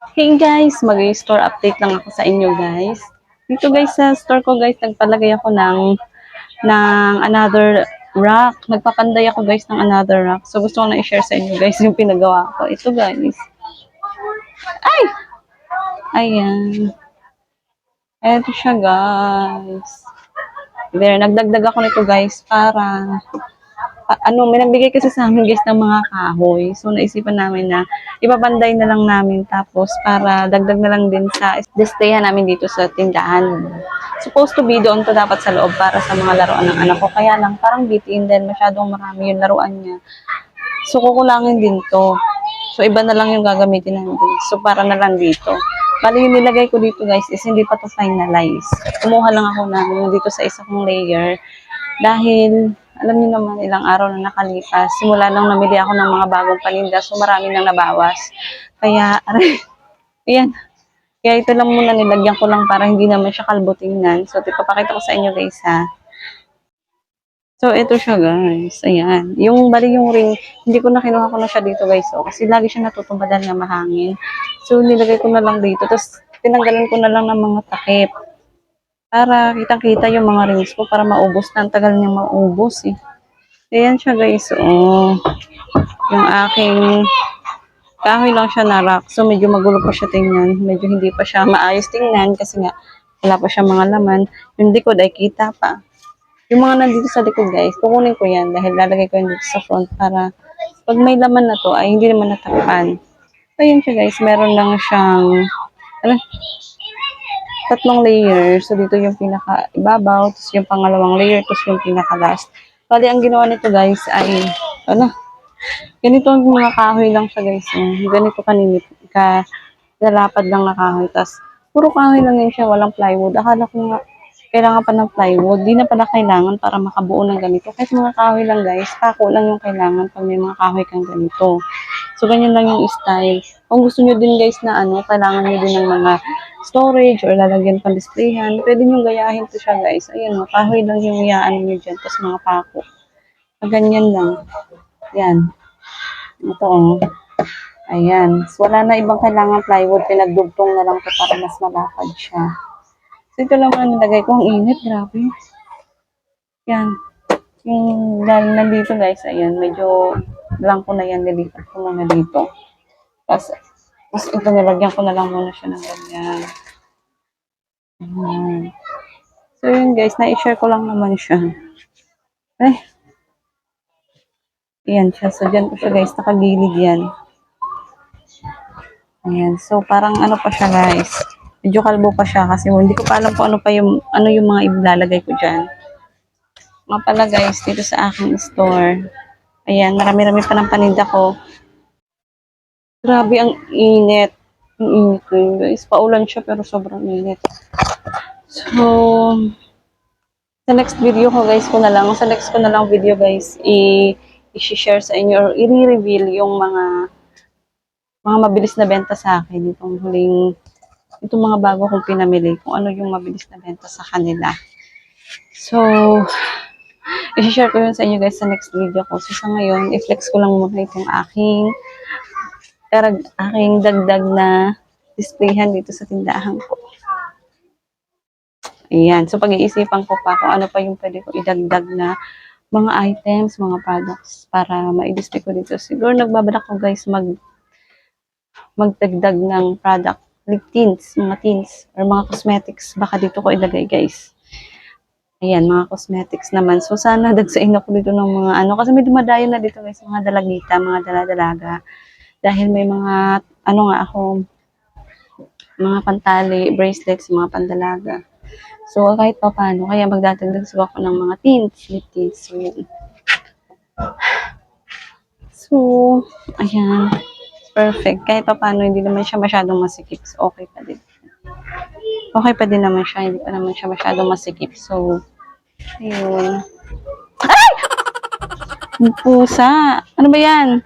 Hey guys, mag-store update lang ako sa inyo guys. Dito guys sa store ko guys, nagpalagay ako ng ng another rack. Nagpapanday ako guys ng another rack. So gusto ko na i-share sa inyo guys yung pinagawa ko. Ito guys. Ay! Ayan. Ito siya guys. There, nagdagdag ako nito guys para pa- ano, may nagbigay kasi sa amin guys ng mga kahoy. So, naisipan namin na ipapanday na lang namin tapos para dagdag na lang din sa displayan namin dito sa tindahan. Supposed to be doon to dapat sa loob para sa mga laruan ng anak ko. Kaya lang, parang bitin din. Masyadong marami yung laruan niya. So, kukulangin din to. So, iba na lang yung gagamitin namin. So, para na lang dito. Bali, yung nilagay ko dito guys is hindi pa to finalize. Kumuha lang ako ng dito sa isa kong layer. Dahil, alam niyo naman, ilang araw na nakalipas. Simula nang namili ako ng mga bagong paninda. So, marami nang nabawas. Kaya, aray, ayan. Kaya ito lang muna nilagyan ko lang para hindi naman siya kalbo tingnan. So, ipapakita ko sa inyo guys ha. So, ito siya guys. Ayan. Yung bali yung ring, hindi ko na kinuha ko na siya dito guys. Oh, kasi lagi siya natutumba dahil nga mahangin. So, nilagay ko na lang dito. Tapos, tinanggalan ko na lang ng mga takip. Para kitang-kita yung mga rings ko para maubos na. Ang tagal niya maubos eh. Ayan siya guys. Oh. Yung aking kahoy lang siya na rack. So, medyo magulo pa siya tingnan. Medyo hindi pa siya maayos tingnan kasi nga wala pa siya mga laman. Yung likod ay kita pa. Yung mga nandito sa likod guys, kukunin ko yan dahil lalagay ko yan dito sa front para pag may laman na to ay hindi naman natakpan. So, yun siya guys. Meron lang siyang ano, tatlong layer. So, dito yung pinaka ibabaw, tapos yung pangalawang layer, tapos yung pinaka last. Bali, ang ginawa nito guys ay, ano, ganito ang mga kahoy lang siya guys. Yung ganito kaninip, ka, lalapad lang na kahoy. Tapos, puro kahoy lang yun siya, walang plywood. Akala ko nga, kailangan pa ng plywood. Di na pala kailangan para makabuo ng ganito. Kahit mga kahoy lang guys, pako lang yung kailangan pag may mga kahoy kang ganito. So, ganyan lang yung style. Kung gusto nyo din guys na ano, kailangan nyo din ng mga storage or lalagyan pang displayhan, pwede nyo gayahin to siya guys. Ayan o, kahoy lang yung iyaan nyo dyan, tapos mga pako. Ganyan lang. Yan. Ito o. Ayan. So, wala na ibang kailangan plywood. Pinagdugtong na lang to para mas malapad siya. So, ito lang ang nilagay ko. Ang init. Grabe. Yan. Yung dahil nandito guys, ayan, medyo blanco na yan. Nilipat ko muna dito. Tapos, tapos ito nilagyan ko na lang muna siya ng ganyan. Ayan. So, yun guys, na-share ko lang naman siya. Ay. Ayan siya. So, dyan ko siya guys, nakagilid yan. Ayan. So, parang ano pa siya guys. Medyo kalbo pa siya kasi hindi ko pa alam kung ano pa yung, ano yung mga ilalagay ko dyan. Mga pala guys, dito sa aking store. Ayan, marami-rami pa ng paninda ko. Grabe ang init. Ang init yun guys. Paulan siya pero sobrang init. So, sa next video ko guys ko na lang, sa next ko na lang video guys, i-share sa inyo or i-reveal yung mga mga mabilis na benta sa akin itong huling itong mga bago kong pinamili kung ano yung mabilis na benta sa kanila. So, i-share ko yun sa inyo guys sa next video ko. So, sa ngayon, i-flex ko lang muna itong aking karag, aking dagdag na displayhan dito sa tindahan ko. Ayan. So, pag-iisipan ko pa kung ano pa yung pwede ko idagdag na mga items, mga products para ma-display ko dito. Siguro nagbabalak ko guys mag magdagdag ng product like teens, mga teens or mga cosmetics. Baka dito ko ilagay guys. Ayan, mga cosmetics naman. So, sana dagsain ako dito ng mga ano. Kasi may dumadayo na dito guys, mga dalagita, mga daladalaga. Dahil may mga, ano nga ako, mga pantali, bracelets, mga pandalaga. So, kahit pa paano, kaya magdadagdag siguro ako ng mga teens, lip tints. So, yun. So, ayan. Perfect. Kahit pa paano, hindi naman siya masyadong masikip. So, okay pa din. Okay pa din naman siya. Hindi pa naman siya masyadong masikip. So, ayun. Ay! Pusa. Ano ba yan?